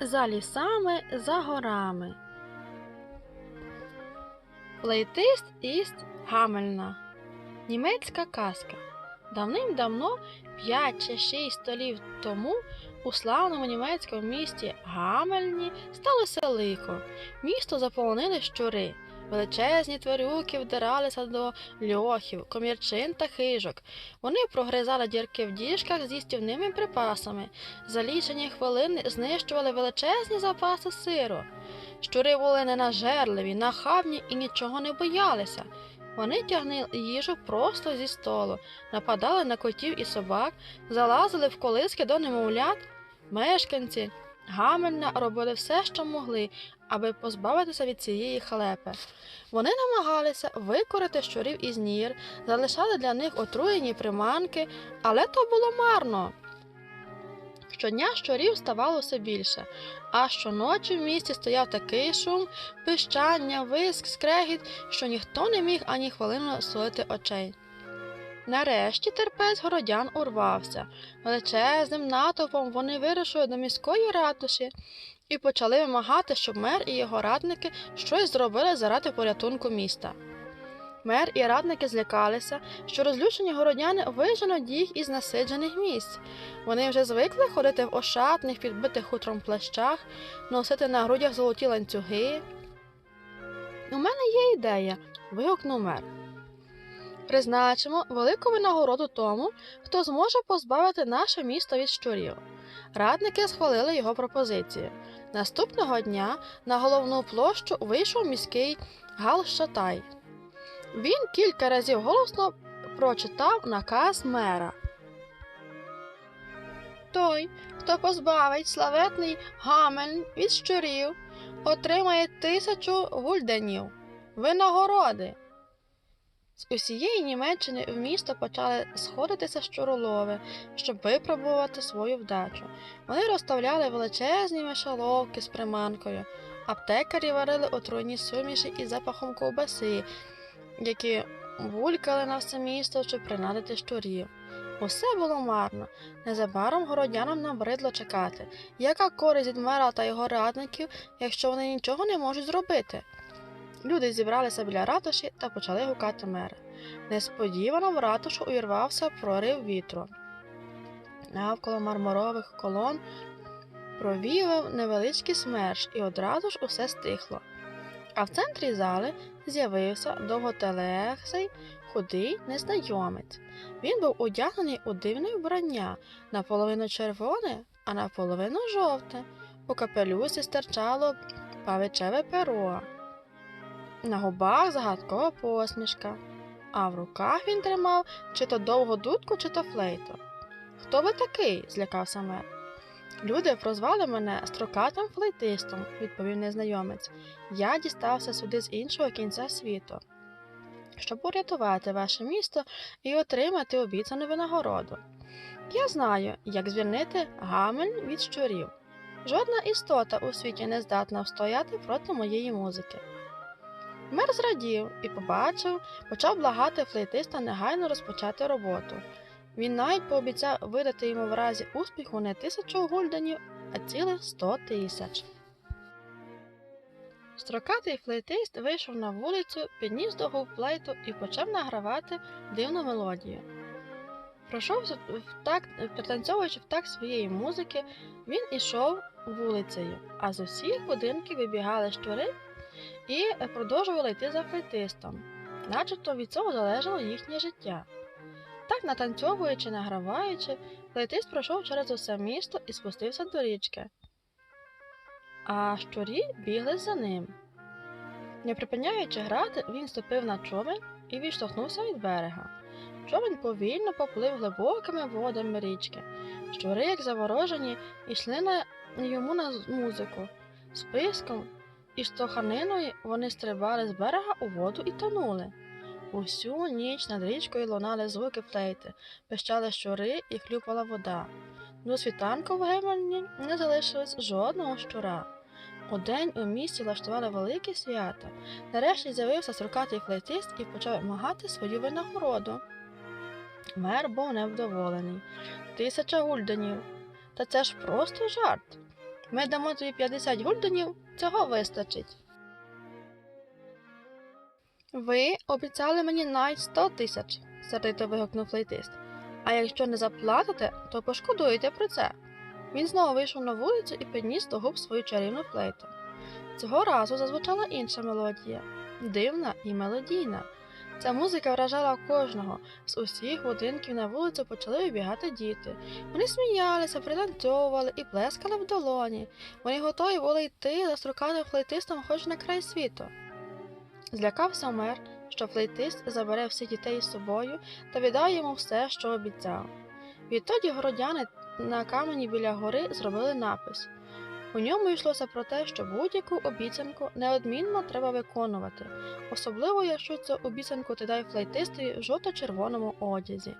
за лісами, за горами. Плейтист із Гамельна. Німецька казка. Давним-давно, 5 чи 6 столів тому, у славному німецькому місті Гамельні сталося лихо. Місто заполонили щури. Величезні тварюки вдиралися до льохів, комірчин та хижок. Вони прогризали дірки в діжках з їстівними припасами. За лічені хвилини знищували величезні запаси сиру. Щури були ненажерливі, нахабні і нічого не боялися. Вони тягнули їжу просто зі столу, нападали на котів і собак, залазили в колиски до немовлят. Мешканці Гамельна робили все, що могли, аби позбавитися від цієї халепи. Вони намагалися викорити щурів із нір, залишали для них отруєні приманки, але то було марно. Щодня щурів ставало все більше, а щоночі в місті стояв такий шум, пищання, виск, скрегіт, що ніхто не міг ані хвилину сулити очей. Нарешті терпець городян урвався. Величезним натовпом вони вирушили до міської ратуші і почали вимагати, щоб мер і його радники щось зробили заради порятунку міста. Мер і радники злякалися, що розлючені городяни виженуть їх із насиджених місць. Вони вже звикли ходити в ошатних, підбитих хутром плащах, носити на грудях золоті ланцюги. У мене є ідея, вигукнув мер. Призначимо велику винагороду тому, хто зможе позбавити наше місто від щурів. Радники схвалили його пропозицію. Наступного дня на головну площу вийшов міський Галшатай. Він кілька разів голосно прочитав наказ мера. Той, хто позбавить славетний гамель від щурів, отримає тисячу гульденів. Винагороди. З усієї Німеччини в місто почали сходитися щуролови, щоб випробувати свою вдачу. Вони розставляли величезні мишоловки з приманкою, аптекарі варили отруйні суміші із запахом ковбаси, які булькали на все місто, щоб принадити щурів. Усе було марно. Незабаром городянам набридло чекати, яка користь від мера та його радників, якщо вони нічого не можуть зробити. Люди зібралися біля ратуші та почали гукати мера. Несподівано в ратушу увірвався прорив вітру. Навколо мармурових колон провівав невеличкий смерч, і одразу ж усе стихло. А в центрі зали з'явився довготелесий, худий незнайомець. Він був одягнений у дивне вбрання, наполовину червоне, а наполовину жовте. У капелюсі стирчало павичеве перо. На губах загадкова посмішка, а в руках він тримав чи то довгу дудку, чи то флейту. Хто ви такий? злякався мер. Люди прозвали мене строкатим флейтистом, відповів незнайомець. Я дістався сюди з іншого кінця світу, щоб урятувати ваше місто і отримати обіцяну винагороду. Я знаю, як звільнити гамель від щурів. Жодна істота у світі не здатна встояти проти моєї музики. Мер зрадів і побачив, почав благати флейтиста негайно розпочати роботу. Він навіть пообіцяв видати йому в разі успіху не тисячу гульденів, а цілих сто тисяч. Строкатий флейтист вийшов на вулицю, підніс до губ флейту і почав награвати дивну мелодію. Пройшов в такт, пританцьовуючи в такт своєї музики, він ішов вулицею, а з усіх будинків вибігали щури і продовжували йти за флейтистом, начебто від цього залежало їхнє життя. Так, натанцьовуючи, награваючи, флейтист пройшов через усе місто і спустився до річки. А щурі бігли за ним. Не припиняючи грати, він ступив на човен і відштовхнувся від берега. Човен повільно поплив глибокими водами річки. Щури, як заворожені, йшли на йому на музику. З писком і штовханиною вони стрибали з берега у воду і тонули. Усю ніч над річкою лунали звуки флейти, пищали щури і хлюпала вода. До світанку в Гемельні не залишилось жодного щура. Удень у місті влаштували велике свято. Нарешті з'явився строкатий флейтист і почав вимагати свою винагороду. Мер був невдоволений. Тисяча гульденів. Та це ж просто жарт. Ми дамо тобі 50 гульденів, цього вистачить. Ви обіцяли мені навіть 100 тисяч, сердито вигукнув флейтист. А якщо не заплатите, то пошкодуєте про це. Він знову вийшов на вулицю і підніс до губ свою чарівну флейту. Цього разу зазвучала інша мелодія, дивна і мелодійна. Ця музика вражала кожного. З усіх будинків на вулицю почали вибігати діти. Вони сміялися, пританцьовували і плескали в долоні. Вони готові були йти за строкатим флейтистом хоч на край світу. Злякався мер, що флейтист забере всіх дітей з собою та віддав йому все, що обіцяв. Відтоді городяни на камені біля гори зробили напис. У ньому йшлося про те, що будь-яку обіцянку неодмінно треба виконувати, особливо якщо цю обіцянку ти дай флейтистові в жовто-червоному одязі.